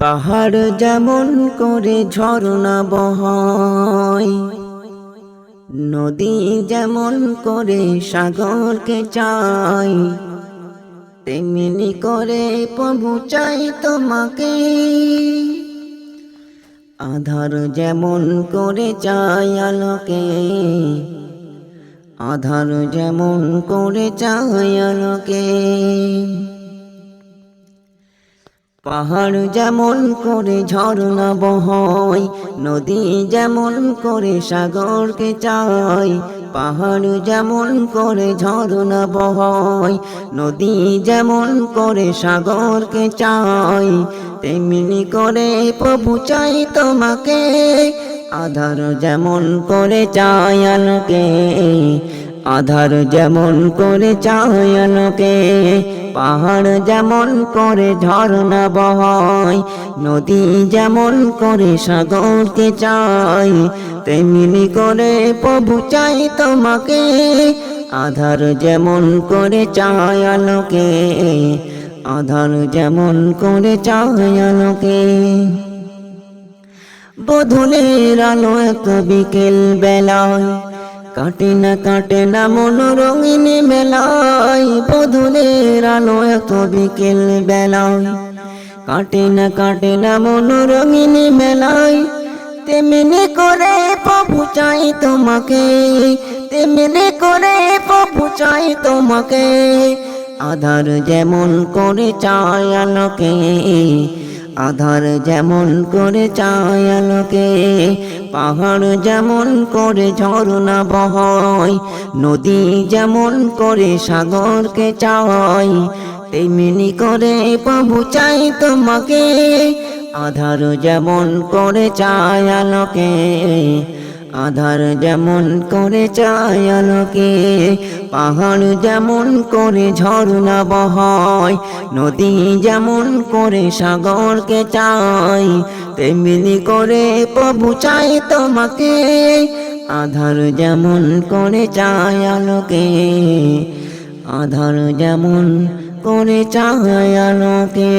পাহাড় যেমন করে ঝর্ণা বহয় নদী যেমন করে সাগরকে চাই, তেমনি করে প্রভু চাই তোমাকে। আধার যেমন করে চাই আলোকে, আধার যেমন করে চাই আলোকে। পাহাড় যেমন করে ঝর্ণা বহয়, নদী যেমন করে সাগরকে চায়, পাহাড় যেমন করে ঝর্ণা বহয়, নদী যেমন করে সাগরকে চায়, তেমনি করে প্রভু চাই তোমাকে আধার যেমন করে আলোকে আধার যেমন করে আলোকে পাহাড় যেমন করে ঝর্ণা বহয়, নদী যেমন করে সাগরকে চাই তেমনি করে প্রভু চাই তোমাকে, আধার যেমন করে আলোকে আধার যেমন করে আলোকে বধুলের আলো এক বিকেল বেলায়। কাটে না কাটে না মন রঙিন মেলায়। বধুলের আলো এক বিকেল বেলায়। কাটে না কাটে না মন রঙিন মেলায়। তেমনি করে প্রভু চাই তোমাকে। তেমনি করে প্রভু চাই তোমাকে। আধার যেমন করে চাই আলোকে, আধার যেমন করে চাই আলোকে, পাহাড় যেমন করে ঝর্ণা বহয়, নদী যেমন করে সাগরকে চাই তেমনি করে প্রভু চাই তোমাকে, আধার যেমন করে চাই আলোকে আধার যেমন করে চাই আলোকে, পাহাড় যেমন করে ঝর্ণা বহয়, নদী যেমন করে সাগরকে চাই তেমনি করে প্রভু চাই তোমাকে। আধার যেমন করে চাই আলোকে, আধার যেমন করে চাই আলোকে।